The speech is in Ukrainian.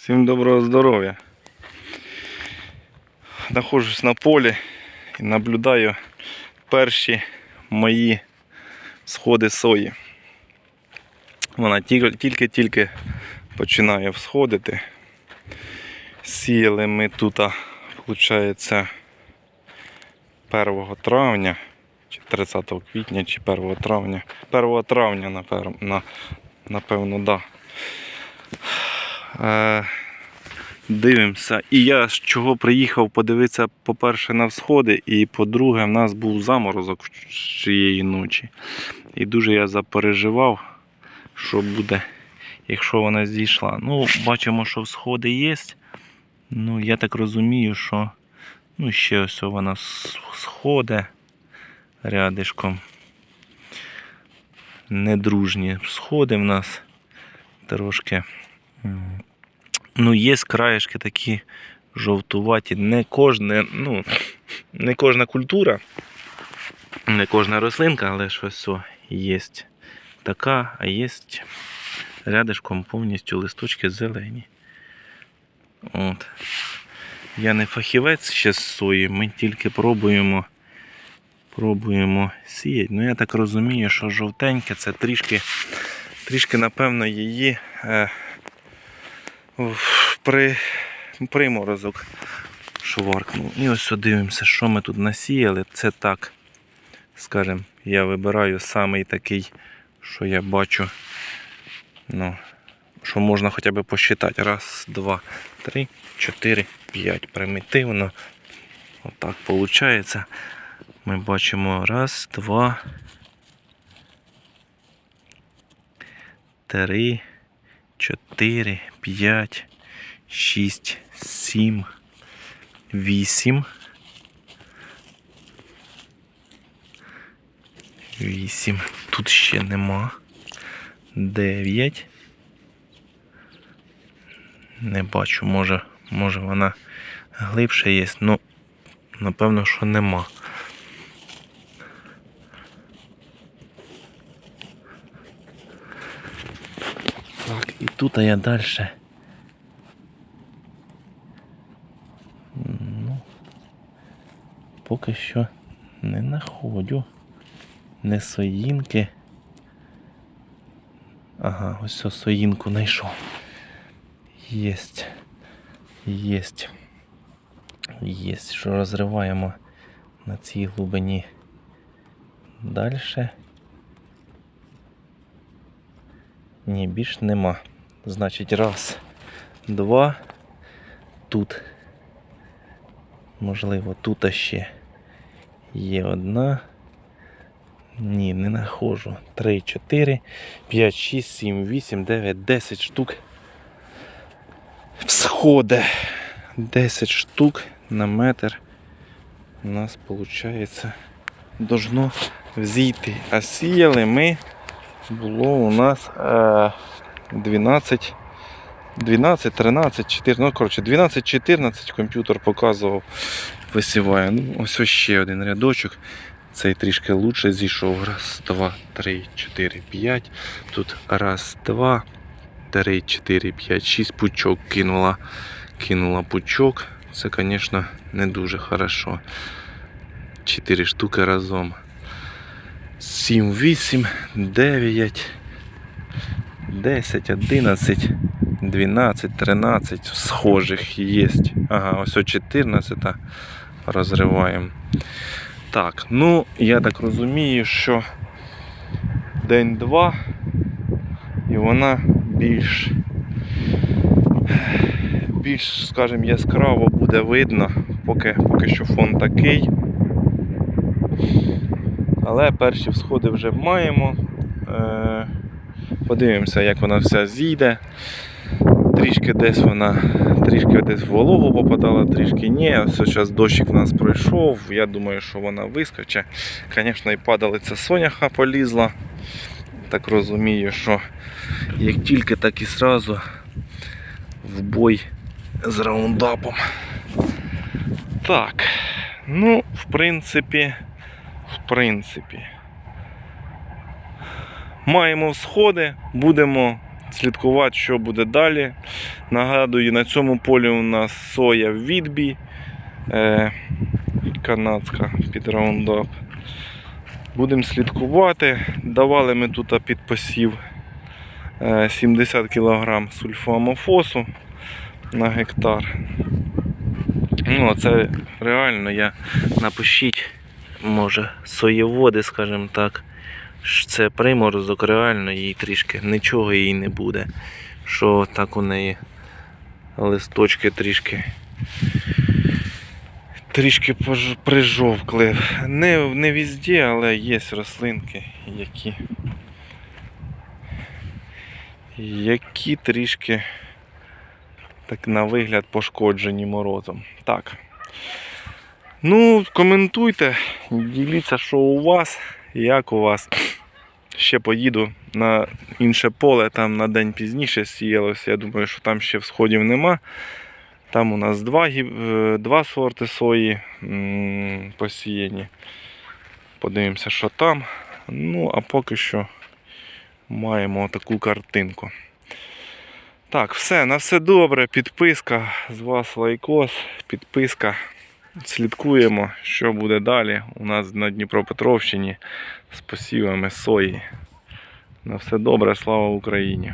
Всім доброго здоров'я. Нахожусь на полі і наблюдаю перші мої сходи сої. Вона тільки- тільки-тільки починає всходити. Сіяли ми тут, виходить, 1 травня, чи 30 квітня, чи 1 травня. 1 травня, напевно, на, напевно, да. Е, дивимося. І я з чого приїхав подивитися, по-перше, на всходи, і по-друге, в нас був заморозок цієї ночі. І дуже я запереживав, що буде, якщо вона зійшла. Ну, бачимо, що всходи є. Ну, я так розумію, що ну, ще ось вона сходи рядишком. Недружні сходи в нас трошки. Ну, є краєшки такі жовтуваті. Не кожне, ну, не кожна культура, не кожна рослинка, але ж ось о, є така, а є рядишком повністю листочки зелені. От. Я не фахівець ще з сої, ми тільки пробуємо, пробуємо сіяти. Ну я так розумію, що жовтеньке це трішки, трішки напевно, її. Е, при приморозок шваркнув. І ось дивимося, що ми тут насіяли. Це так, скажімо, я вибираю самий такий, що я бачу, ну, що можна хоча б посчитати. Раз, два, три, чотири, п'ять. Примітивно. Отак виходить. Ми бачимо раз, два, три, 4, 5, 6, 7, 8. 8. Тут ще нема. 9. Не бачу, може, може вона глибше є, ну, напевно, що нема. Так, і тут я далі. Ну, поки що не знаходжу. Не соїнки. Ага, ось ось соїнку знайшов. Єсть. Єсть. Єсть. Що розриваємо на цій глибині далі. Ні, більш нема. Значить, раз, два. Тут. Можливо, тут ще є одна. Ні, не знаходжу. Три, чотири, п'ять, шість, сім, вісім, дев'ять, десять штук. Всходи. 10 штук на метр. У нас виходить должно взійти. А сіяли ми було у нас е, 12, 12, 13, 14, ну коротше 12, 14 комп'ютер показував, висіває. Ну, ось ще один рядочок. Цей трішки лучше зійшов. Раз, два, три, чотири, п'ять. Тут раз, два, три, чотири, п'ять, шість пучок кинула. Кинула пучок. Це, звісно, не дуже хорошо. Чотири штуки разом. 7, 8, 9, 10, 11, 12, 13 схожих є. Ага, ось о 14 розриваємо. Так, ну я так розумію, що день-два і вона більш, більш, скажімо, яскраво буде видно, поки, поки що фон такий. Але перші всходи вже маємо. Е, Подивимося, як вона вся зійде. Трішки десь вона, трішки десь в вологу попадала, трішки ні. Ось зараз дощик в нас пройшов. Я думаю, що вона вискоче. Звісно, і падалиця соняха полізла. Так розумію, що як тільки, так і сразу в бой з раундапом. Так, ну, в принципі, в принципі. Маємо всходи, будемо слідкувати, що буде далі. Нагадую, на цьому полі у нас соя відбій е, канадська під раундап. Будемо слідкувати. Давали ми тут під посів е, 70 кг сульфоамофосу на гектар. Ну, це реально я напишіть, може, соєводи, скажімо так. Це приморозок, реально їй трішки нічого їй не буде. Що так у неї листочки трішки. Трішки прижовкли. Не, не везде, але є рослинки, які. Які трішки так на вигляд пошкоджені морозом. Так. Ну, коментуйте, діліться, що у вас, як у вас. Ще поїду на інше поле, там на день пізніше сіялося. Я думаю, що там ще всходів нема. Там у нас два, е, два сорти сої посіяні. Подивимося, що там. Ну, а поки що маємо таку картинку. Так, все, на все добре. Підписка. З вас лайкос, підписка. Слідкуємо, що буде далі у нас на Дніпропетровщині з посівами сої. На все добре, слава Україні!